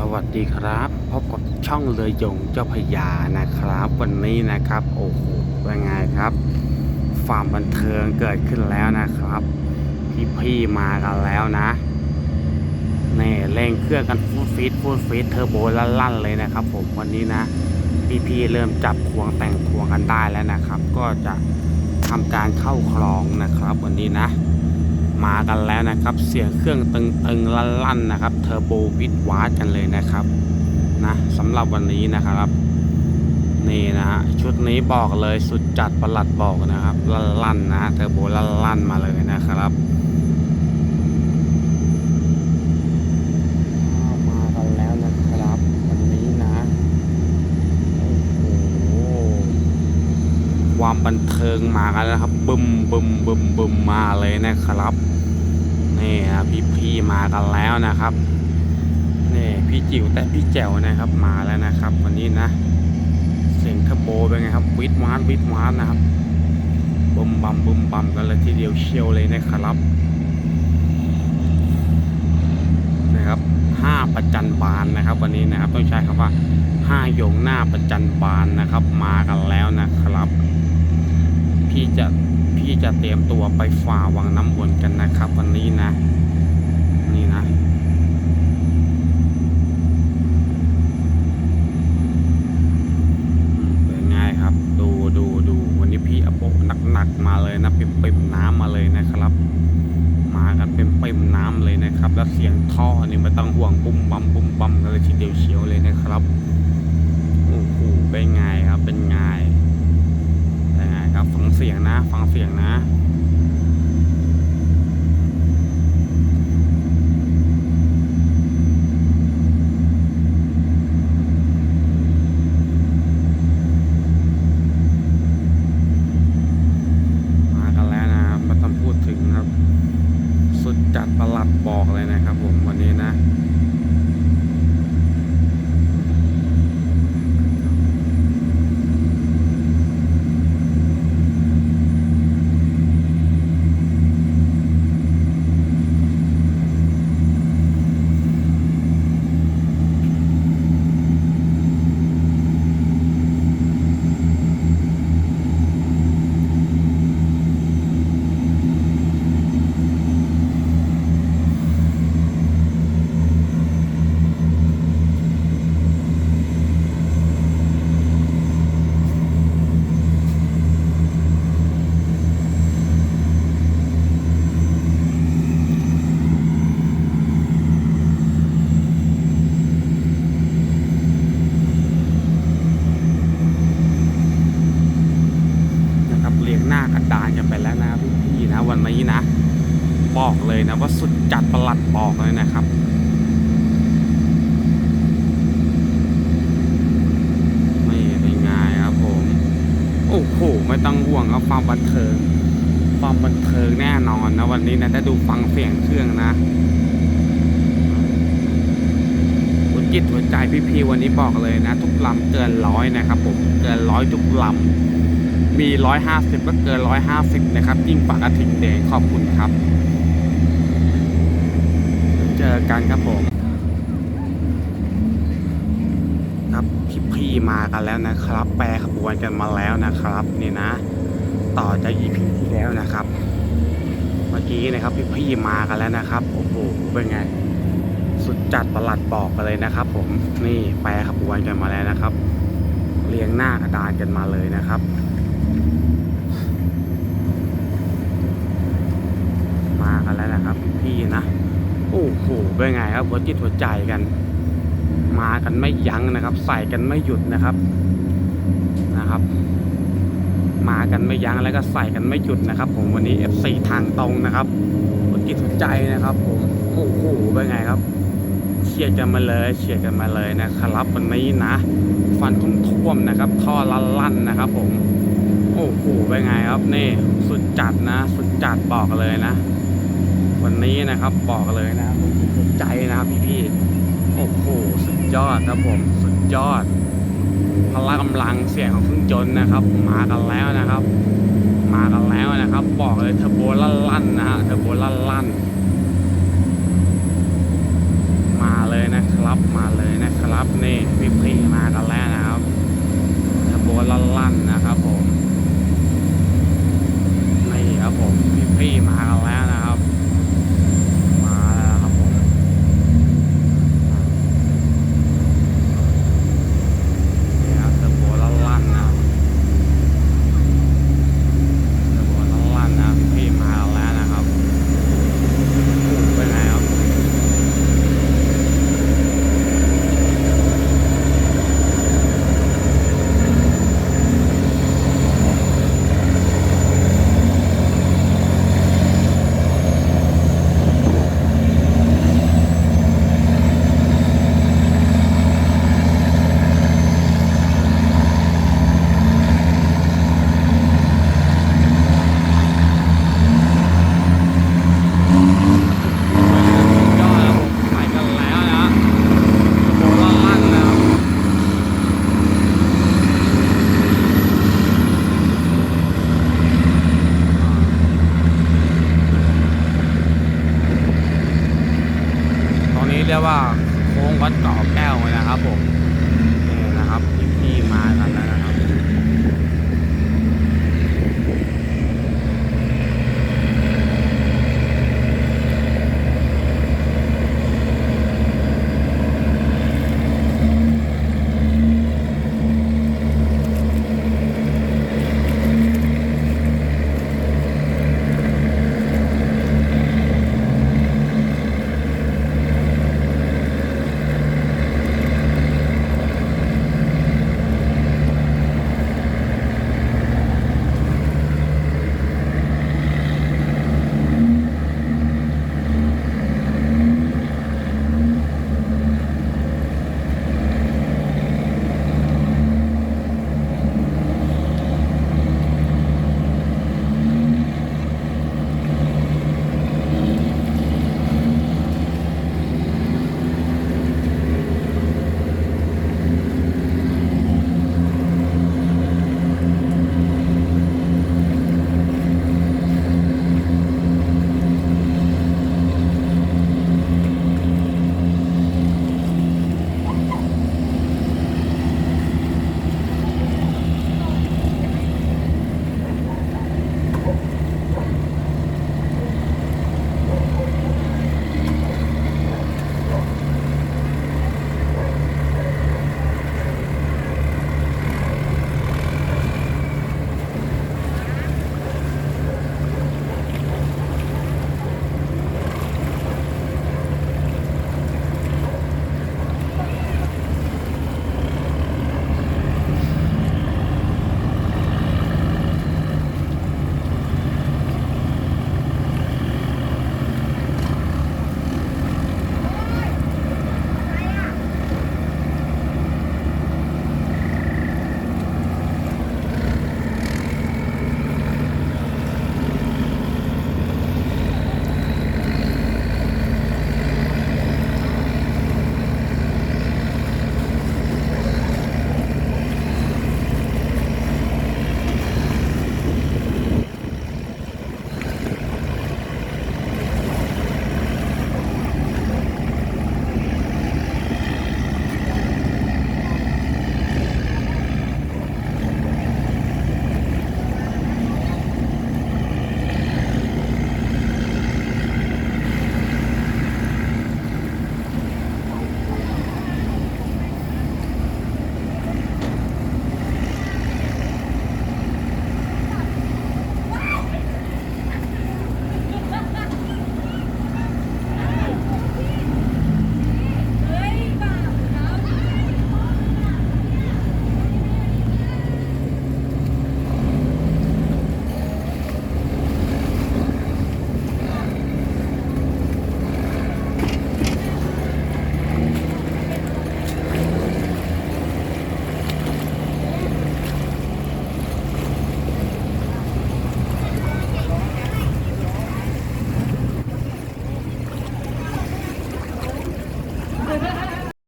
สวัสดีครับพบกับช่องเรือยงเจ้าพยานะครับ วันนี้นะครับโอ้โหเป็นไงครับฟาร์มบันเทิงเกิดขึ้นแล้วนะครับ พี่ๆมากันแล้วนะนี่เร่งเครื่องกันฟูดฟีดฟูดฟีดเทอร์โบลั่นๆเลยนะครับ ผมวันนี้นะ พี่ๆเริ่มจับควงแต่งควงกันได้แล้วนะครับ ก็จะทำการเข้าคลองนะครับ วันนี้นะ มากันแล้วนะครับ เสียงเครื่องตึงๆลั่นๆนะครับเทอร์โบวิดวาร์ดกันเลยนะครับนะสำหรับวันนี้นะครับนี่นะฮะชุดนี้บอกเลยสุดจัดประหลัดบอกนะครับลั่นๆนะเทอร์โบลั่นๆมาเลยนะครับมากันแล้วนะครับ วันนี้นะโอ้โห ความบันเทิงมากันแล้วครับบึมบึมบึมบึมมาเลยนะครับนี่นะพี่พี่มากันแล้วนะครับนี่พี่จิ๋วแต่พี่แจ๋วนะครับมาแล้วนะครับ วันนี้นะ เสียงทอร์โบเป็นไงครับวิดวาร์วิดวาร์นะครับบึมบัมบึมบัมกันเลยทีเดียวเชียวเลยนะครับนะครับห้าประจันบานนะครับ วันนี้นะครับต้องใช้คำว่าห้าโยงหน้าประจันบานนะครับ มากันแล้วนะครับ พี่จะพี่จะเตรียมตัวไปฝ่าวังน้ำวนกันนะครับ วันนี้นะ นี่นะ เป็นไงครับ ดูดูดูวันนี้พี่อโปหนักๆมาเลยนะเป็นปิ่มน้ำมาเลยนะครับ มากันเป็นปิ่มน้ำเลยนะครับ แล้วเสียงท่อนี่ไม่ต้องห่วงบุ้มบัมบุ้มบัมกันเลยทีเดียวเชียวเลยนะครับโอ้โหเป็นไงครับเป็นไง ยังไงครับฟังเสียง นะ ฟังเสียงนะมากันแล้วนะไมาต้องพูดถึงครับสุดจัดประหลัดบอกเลยนะครับผมวันนี้นะ นะครับเรียงหน้ากระดานกันไปแล้วนะครับพี่ๆนะวันนี้นะ บอกเลยนะว่าสุดจัดประหลัดบอกเลยนะครับไม่เป็นไงครับผม โอ้โหไม่ต้องห่วงครับความบันเทิงความบันเทิงแน่นอนนะวันนี้นะถ้าดูฟังเสียงเครื่องนะหัวจิตหัวใจพี่ๆวันนี้บอกเลยนะ ทุกลำเกินร้อยนะครับผมเกินร้อยทุกลำมีร้อยห้าสิบก็เกินร้อยห้าสิบนะครับยิ่งปากกระถิ่งแดงขอบคุณครับ เจอกันครับผม ครับพี่พี่มากันแล้วนะครับ แปรขบวนกันมาแล้วนะครับนี่นะ ต่อจาก EP ที่แล้วนะครับ เมื่อกี้นะครับพี่พี่มากันแล้วนะครับโอ้โหเป็นไง สุดจัดประหลัดบอกกันเลยนะครับ ผมนี่แปรขบวนกันมาแล้วนะครับ เรียงหน้ากระดานกันมาเลยนะครับ มา กันแล้วนะครับ พี่นะ โอ้โหเป็นไงครับหัวจิตหัวใจกัน มากันไม่ยั้งนะครับ ใส่กันไม่หยุดนะครับนะครับ มากันไม่ยั้งแล้วก็ใส่กันไม่หยุดนะครับ ผมวันนี้ FC ทางตรงนะครับหัวจิตหัวใจนะครับ ผมโอ้โหเป็นไงครับเชียร์กันมาเลยเชียร์กันมาเลยนะครับวันนี้นะ ฟันท่วมๆนะครับ ท่อลั่นนะครับ ผม โอ้โหเป็นไงครับนี่ สุดจัดนะ สุดจัดบอกเลยนะ วันนี้นะครับบอกเลยนะครับใจนะครับพี่พี่โอ้โหสุดยอดครับผมสุดยอดพละกำลังเสียงของเครื่องจนนะครับ มากันแล้วนะครับ มากันแล้วนะครับ บอกเลยเทอร์โบลั่นๆนะฮะเทอร์โบลั่นๆมาเลยนะครับมาเลยนะครับนี่พี่พี่มากันแล้วนะครับเทอร์โบลั่นๆนะครับผมนี่ครับผมพี่พี่มากันแล้วนะียกว่าโค้งวัดเกาแก้วนะครับผม